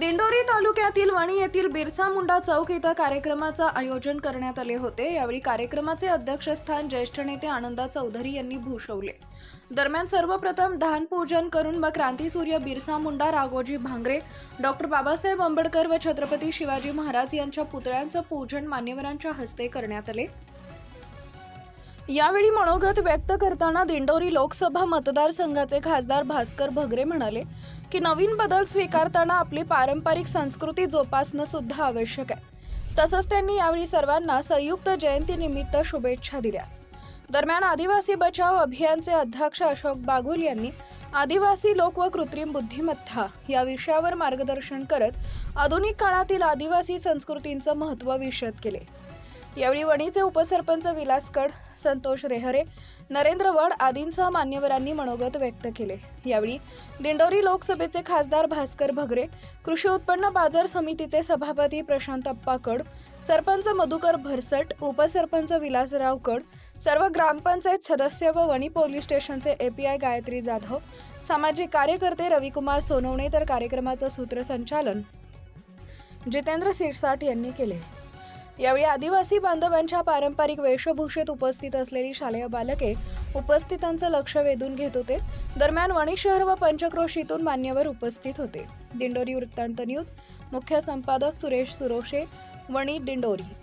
दिंडोरी तालुक्यातील वणी येथील बिरसा मुंडा चौक इथं कार्यक्रमाचं आयोजन करण्यात आले होते. यावेळी कार्यक्रमाचे अध्यक्षस्थान ज्येष्ठ नेते आनंदा चौधरी यांनी भूषवले. दरम्यान सर्वप्रथम धान पूजन करून मग क्रांतीसूर्य बिरसा मुंडा राघोजी भांगरे डॉक्टर बाबासाहेब आंबेडकर व छत्रपती शिवाजी महाराज यांच्या पुतळ्यांचं पूजन मान्यवरांच्या हस्ते करण्यात आले. यावेळी मनोगत व्यक्त करताना दिंडोरी लोकसभा मतदारसंघाचे खासदार भास्कर भगरे म्हणाले की नवीन बदल स्वीकारताना आपली पारंपरिक संस्कृती जोपासणं सुद्धा आवश्यक आहे. तसंच त्यांनी यावेळी सर्वांना संयुक्त जयंतीनिमित्त शुभेच्छा दिल्या. दरम्यान आदिवासी बचाव अभियानचे अध्यक्ष अशोक बागुल यांनी आदिवासी लोक व कृत्रिम बुद्धिमत्ता या विषयावर मार्गदर्शन करत आधुनिक काळातील आदिवासी संस्कृतींचं महत्त्व विशद केले. यावेळी वणीचे उपसरपंच विलास कड संतोष रेहरे नरेंद्र वड आदींसह मान्यवरांनी मनोगत व्यक्त केले. यावेळी दिंडोरी लोकसभेचे खासदार भास्कर भगरे कृषी उत्पन्न बाजार समितीचे सभापती प्रशांत अप्पा कड सरपंच मधुकर भरसट उपसरपंच विलासराव कड सर्व ग्रामपंचायत सदस्य व वणी पोलीस स्टेशनचे एपीआय गायत्री जाधव सामाजिक कार्यकर्ते रविकुमार सोनवणे तर कार्यक्रमाचं सूत्रसंचालन जितेंद्र सिरसाट यांनी केले. यावेळी आदिवासी बांधवांच्या पारंपरिक वेशभूषेत उपस्थित असलेली शालेय बालके उपस्थितांचं लक्ष वेधून घेत होते. दरम्यान वणी शहर व पंचक्रोशीतून मान्यवर उपस्थित होते. दिंडोरी वृत्तांत न्यूज. मुख्य संपादक सुरेश सुरोशे वणी दिंडोरी.